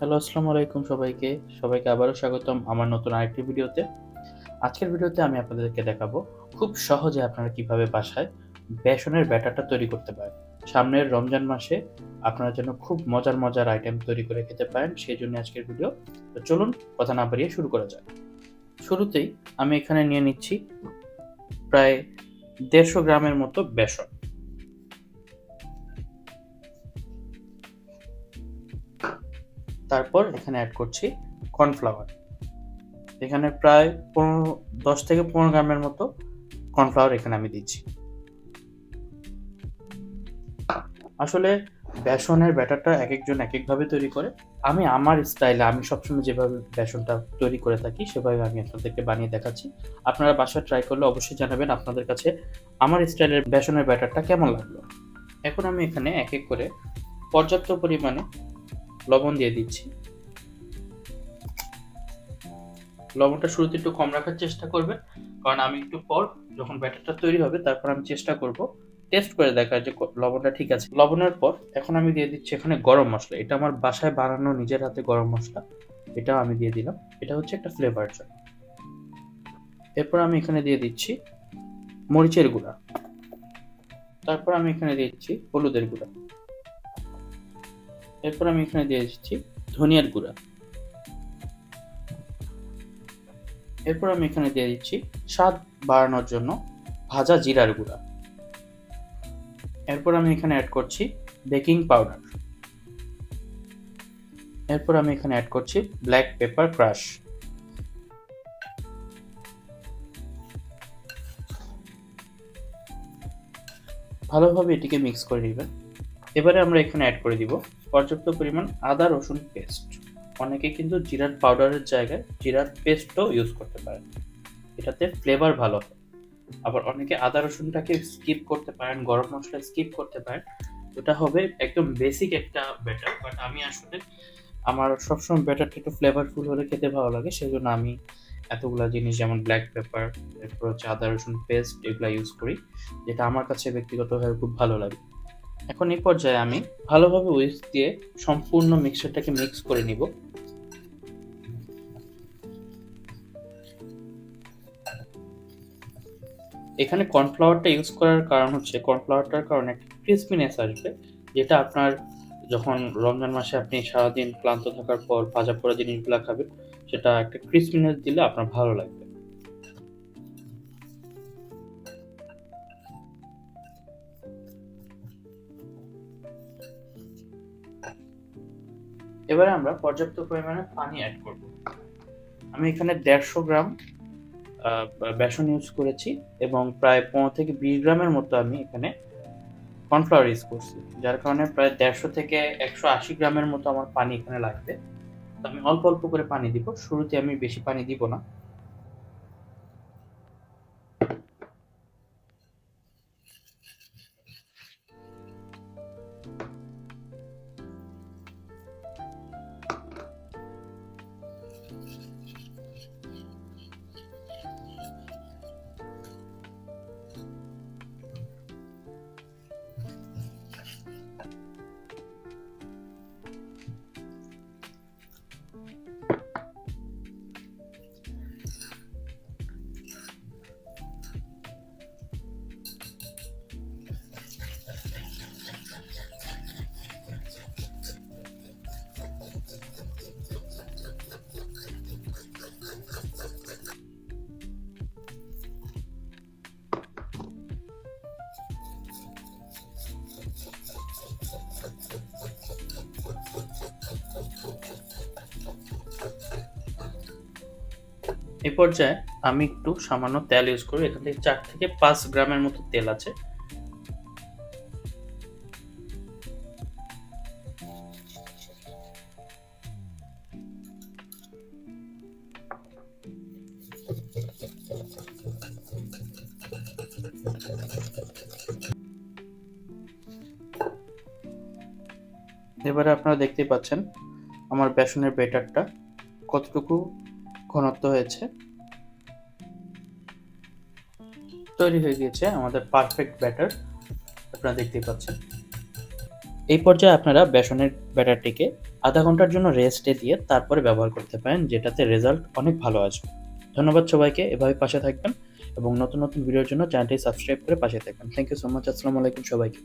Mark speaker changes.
Speaker 1: Hello, আসসালামু আলাইকুম সবাইকে। সবাইকে আবারও স্বাগতম আমার নতুন আরেকটি ভিডিওতে। আজকের ভিডিওতে আমি আপনাদেরকে দেখাবো খুব সহজে আপনারা কীভাবে বাসায় বেসনের ব্যাটারটা তৈরি করতে পারেন। সামনের রমজান মাসে আপনারা যেন খুব মজার মজার আইটেম তৈরি করে খেতে পারেন, সেই জন্য আজকের ভিডিও। তো চলুন, কথা না বাড়িয়ে শুরু করা যাক। শুরুতেই আমি এখানে নিয়ে নিচ্ছি প্রায় দেড়শো গ্রামের মতো বেসন। তারপর এখানে অ্যাড করছি কর্নফ্লাওয়ার এখানে প্রায় পনেরো, দশ থেকে পনেরো গ্রামের মতো কর্নফ্লাওয়ার এখানে আমি দিচ্ছি। আসলে বেসনের ব্যাটারটা এক একজন এক একভাবে তৈরি করে। আমি আমার স্টাইলে আমি সবসময় যেভাবে বেসনটা তৈরি করে থাকি, সেভাবে আমি আপনাদেরকে বানিয়ে দেখাচ্ছি। আপনারা বাসায় ট্রাই করলে অবশ্যই জানাবেন আপনাদের কাছে আমার স্টাইলের বেসনের ব্যাটারটা কেমন লাগল। এখন আমি এখানে এক এক করে পর্যাপ্ত পরিমাণে লবণ দিয়ে দিচ্ছি। লবণটা শুরুতে একটু কম রাখার চেষ্টা করবেন, কারণ আমি একটু পর যখন ব্যাটারটা তৈরি হবে, তারপর আমি চেষ্টা করব টেস্ট করে দেখার যে লবণটা ঠিক আছে। লবণের পর এখন আমি দিয়ে দিচ্ছি এখানে গরম মশলা। এটা আমার বাসায় বানানো নিজের হাতে গরম মশলা। এটাও আমি দিয়ে দিলাম। এটা হচ্ছে একটা ফ্লেভার জন্য এরপর আমি এখানে দিয়ে দিচ্ছি মরিচের গুঁড়া। তারপর আমি এখানে দিচ্ছি হলুদের গুঁড়া। এরপর আমি এখানে দিয়ে দিচ্ছি ধনিয়ার গুঁড়া। এরপর আমি এখানে দিয়ে দিচ্ছি স্বাদ বাড়ানোর জন্য ভাজা জিরার গুঁড়া। এরপর আমি এখানে অ্যাড করছি বেকিং পাউডার এরপর আমি এখানে অ্যাড করছি ব্ল্যাক পেপার ক্রাশ ভালোভাবে এটিকে মিক্স করে নেবেন। এবারে আমরা এখানে অ্যাড করে দিব পর্যাপ্ত পরিমাণ আদা, রসুন পেস্ট অনেকে কিন্তু জিরার পাউডারের জায়গায় জিরার পেস্টও ইউজ করতে পারেন। এটাতে ফ্লেভার ভালো হয়। আবার অনেকে আদা, রসুনটাকে স্কিপ করতে পারেন, গরম মশলা স্কিপ করতে পারেন। ওটা হবে একদম বেসিক একটা ব্যাটার বাট আমি আসলে আমার সবসময় ব্যাটারটা একটু ফ্লেভারফুল হলে খেতে ভালো লাগে সেই জন্য আমি এতগুলো জিনিস যেমন ব্ল্যাক পেপার এরপর হচ্ছে আদা, রসুন পেস্ট এগুলো ইউজ করি, যেটা আমার কাছে ব্যক্তিগতভাবে খুব ভালো লাগে। এখন এই পর্যায়ে আমি ভালোভাবে উইস্ক দিয়ে সম্পূর্ণ মিক্সচারটাকে মিক্স করে নিব। এখানে কর্নফ্লাওয়ারটা ইউজ করার কারণ হচ্ছে কর্নফ্লাওয়ারটার কারণে একটা ক্রিসপিনেস আসবে, যেটা আপনার যখন রমজান মাসে আপনি সারাদিন ক্লান্ত থাকার পর ভাজা পোড়া জিনিসগুলো খাবেন, সেটা একটা ক্রিসপিনেস দিলে আপনার ভালো লাগবে। এবারে আমরা পর্যাপ্ত পরিমাণে পানি অ্যাড করব। আমি এখানে দেড়শো গ্রাম বেসন ইউজ করেছি এবং প্রায় পনেরো থেকে বিশ গ্রামের মতো আমি এখানে কর্নফ্লাওয়ার ইউজ করছি, যার কারণে প্রায় দেড়শো থেকে একশো আশি গ্রামের মতো আমার পানি এখানে লাগবে। তো আমি অল্প অল্প করে পানি দিব, শুরুতে আমি বেশি পানি দিব না। এই পর্যায়ে আমি একটু সামান্য তেল ইউজ করি। এখান থেকে চার থেকে পাঁচ গ্রামের মতো তেল আছে। এবারে আপনারা দেখতেই পাচ্ছেন আমার বেসনের বেটারটা কতটুকু ঘনত্ব হয়েছে। তৈরি হয়ে গিয়েছে আমাদের পারফেক্ট ব্যাটার আপনারা দেখতেই পাচ্ছেন। এই পর্যায়ে আপনারা বেসনের ব্যাটারটিকে আধা ঘণ্টার জন্য রেস্টে দিয়ে তারপরে ব্যবহার করতে পারেন, যেটাতে রেজাল্ট অনেক ভালো আসবে। ধন্যবাদ সবাইকে এভাবে পাশে থাকবেন এবং নতুন নতুন ভিডিওর জন্য চ্যানেলটি সাবস্ক্রাইব করে পাশে থাকবেন। থ্যাংক ইউ সো মাচ আসসালামু আলাইকুম সবাইকে।